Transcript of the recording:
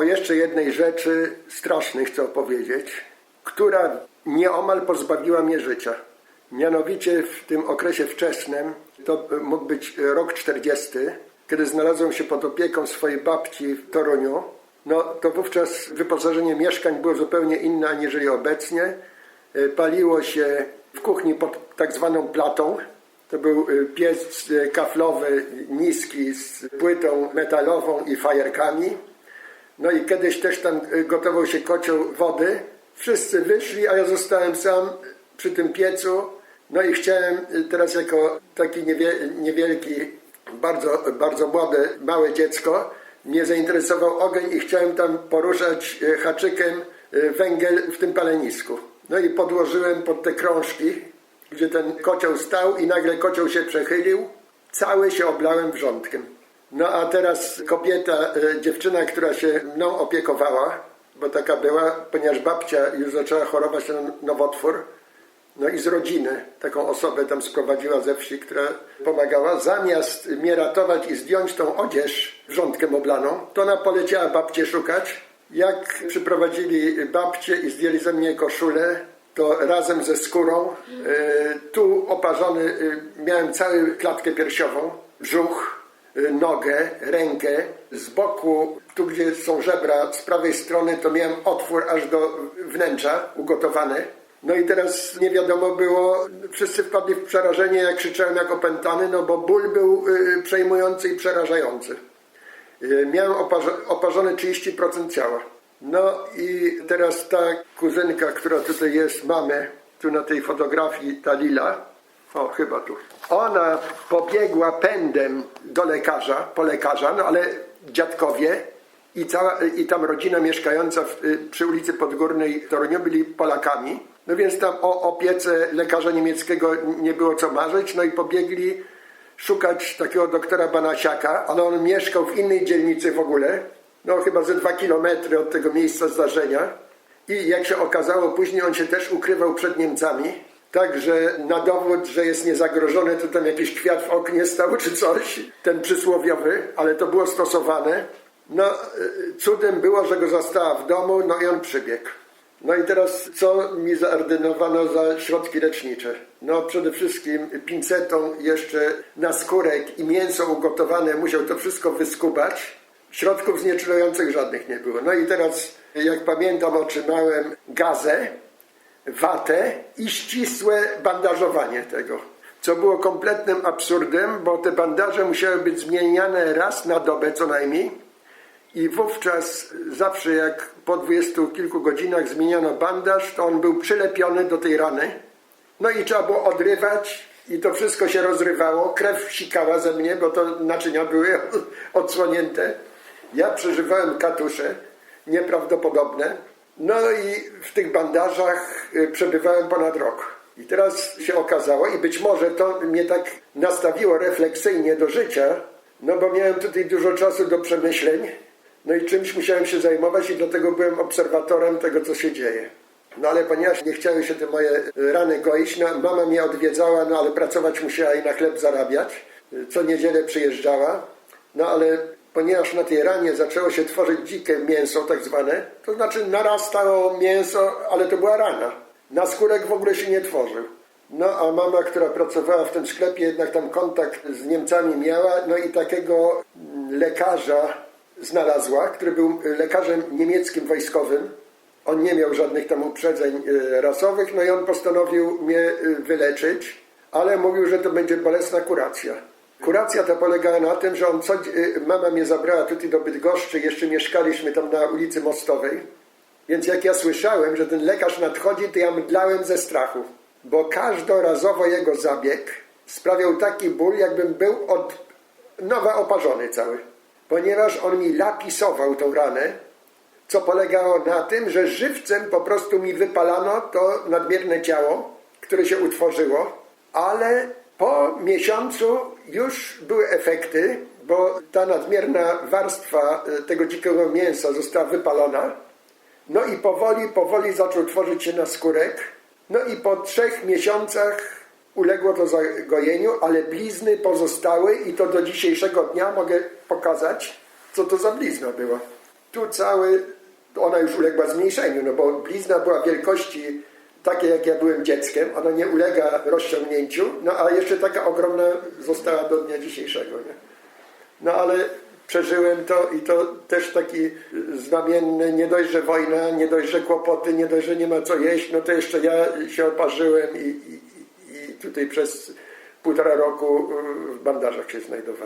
o jeszcze jednej rzeczy strasznej chcę opowiedzieć, która nieomal pozbawiła mnie życia. Mianowicie w tym okresie wczesnym, to mógł być rok 40, kiedy znalazłem się pod opieką swojej babci w Toruniu, no to wówczas wyposażenie mieszkań było zupełnie inne aniżeli obecnie. E, Paliło się w kuchni pod tak zwaną platą. To był e, piec e, kaflowy, niski, z płytą metalową i fajerkami. No i kiedyś też tam y, gotował się kocioł wody. Wszyscy wyszli, a ja zostałem sam przy tym piecu. No i chciałem y, teraz jako taki niewie, niewielki, bardzo, bardzo młode, małe dziecko, mnie zainteresował ogień i chciałem tam poruszać y, haczykiem węgiel w tym palenisku. No i podłożyłem pod te krążki, gdzie ten kocioł stał i nagle kocioł się przechylił. Cały się oblałem wrzątkiem. No a teraz kobieta, e, dziewczyna, która się mną opiekowała, bo taka była, ponieważ babcia już zaczęła chorować na nowotwór, no i z rodziny taką osobę tam sprowadziła ze wsi, która pomagała. Zamiast mnie ratować i zdjąć tą odzież wrzątkiem oblaną, to ona poleciała babcię szukać. Jak przyprowadzili babcię i zdjęli ze mnie koszulę, to razem ze skórą, e, tu oparzony, e, miałem całą klatkę piersiową, brzuch, nogę, rękę. Z boku, tu gdzie są żebra, z prawej strony, to miałem otwór aż do wnętrza ugotowany. No i teraz nie wiadomo było, wszyscy wpadli w przerażenie, jak krzyczałem jak opętany, no bo ból był y, przejmujący i przerażający. Y, Miałem oparzone 30% ciała. No i teraz ta kuzynka, która tutaj jest, mamy, tu na tej fotografii, ta Lila, o, chyba tu. Ona pobiegła pędem do lekarza, po lekarza, no ale dziadkowie i, cała, i tam rodzina mieszkająca w, y, przy ulicy Podgórnej w Toruniu byli Polakami. No więc tam o opiece lekarza niemieckiego nie było co marzyć, no i pobiegli szukać takiego doktora Banasiaka, ale on mieszkał w innej dzielnicy w ogóle, no chyba ze dwa kilometry od tego miejsca zdarzenia. I jak się okazało, później on się też ukrywał przed Niemcami. Także na dowód, że jest niezagrożony, to tam jakiś kwiat w oknie stał czy coś, ten przysłowiowy, ale to było stosowane. No, y, cudem było, że go zastała w domu, no i on przybiegł. No i teraz co mi zaordynowano za środki lecznicze? No przede wszystkim pincetą jeszcze na skórek i mięso ugotowane musiał to wszystko wyskubać. Środków znieczulających żadnych nie było. No i teraz, jak pamiętam, otrzymałem gazę, watę i ścisłe bandażowanie tego. Co było kompletnym absurdem, bo te bandaże musiały być zmieniane raz na dobę co najmniej. I wówczas zawsze jak po dwudziestu kilku godzinach zmieniano bandaż, to on był przylepiony do tej rany. No i trzeba było odrywać i to wszystko się rozrywało. Krew sikała ze mnie, bo to naczynia były odsłonięte. Ja przeżywałem katusze nieprawdopodobne. No i w tych bandażach y, przebywałem ponad rok. I teraz się okazało, i być może to mnie tak nastawiło refleksyjnie do życia, no bo miałem tutaj dużo czasu do przemyśleń, no i czymś musiałem się zajmować i dlatego byłem obserwatorem tego, co się dzieje. No ale ponieważ nie chciały się te moje y, rany goić, no, mama mnie odwiedzała, no ale pracować musiała i na chleb zarabiać. Y, Co niedzielę przyjeżdżała. No ale ponieważ na tej ranie zaczęło się tworzyć dzikie mięso tak zwane, to znaczy narastało mięso, ale to była rana. Na skórek w ogóle się nie tworzył. No a mama, która pracowała w tym sklepie, jednak tam kontakt z Niemcami miała, no i takiego mm, lekarza znalazła, który był lekarzem niemieckim wojskowym. On nie miał żadnych tam uprzedzeń y, rasowych, no i on postanowił mnie y, wyleczyć, ale mówił, że to będzie bolesna kuracja. Kuracja ta polegała na tym, że on co, y, mama mnie zabrała tutaj do Bydgoszczy, jeszcze mieszkaliśmy tam na ulicy Mostowej, więc jak ja słyszałem, że ten lekarz nadchodzi, to ja mdlałem ze strachu, bo każdorazowo jego zabieg sprawiał taki ból, jakbym był od nowa oparzony cały, ponieważ on mi lapisował tą ranę, co polegało na tym, że żywcem po prostu mi wypalano to nadmierne ciało, które się utworzyło, ale po miesiącu już były efekty, bo ta nadmierna warstwa e, tego dzikiego mięsa została wypalona. No i powoli, powoli zaczął tworzyć się naskórek. No i po trzech miesiącach uległo to zagojeniu, ale blizny pozostały i to do dzisiejszego dnia mogę pokazać, co to za blizna była. tu cały, ona już uległa zmniejszeniu, no bo blizna była wielkości takiej, jak ja byłem dzieckiem, ona nie ulega rozciągnięciu, no a jeszcze taka ogromna została do dnia dzisiejszego, nie? No ale przeżyłem to i to też taki znamienny, nie dość, że wojna, nie dość, że kłopoty, nie dość, że nie ma co jeść, no to jeszcze ja się oparzyłem i, i, i tutaj przez półtora roku w bandażach się znajdowałem.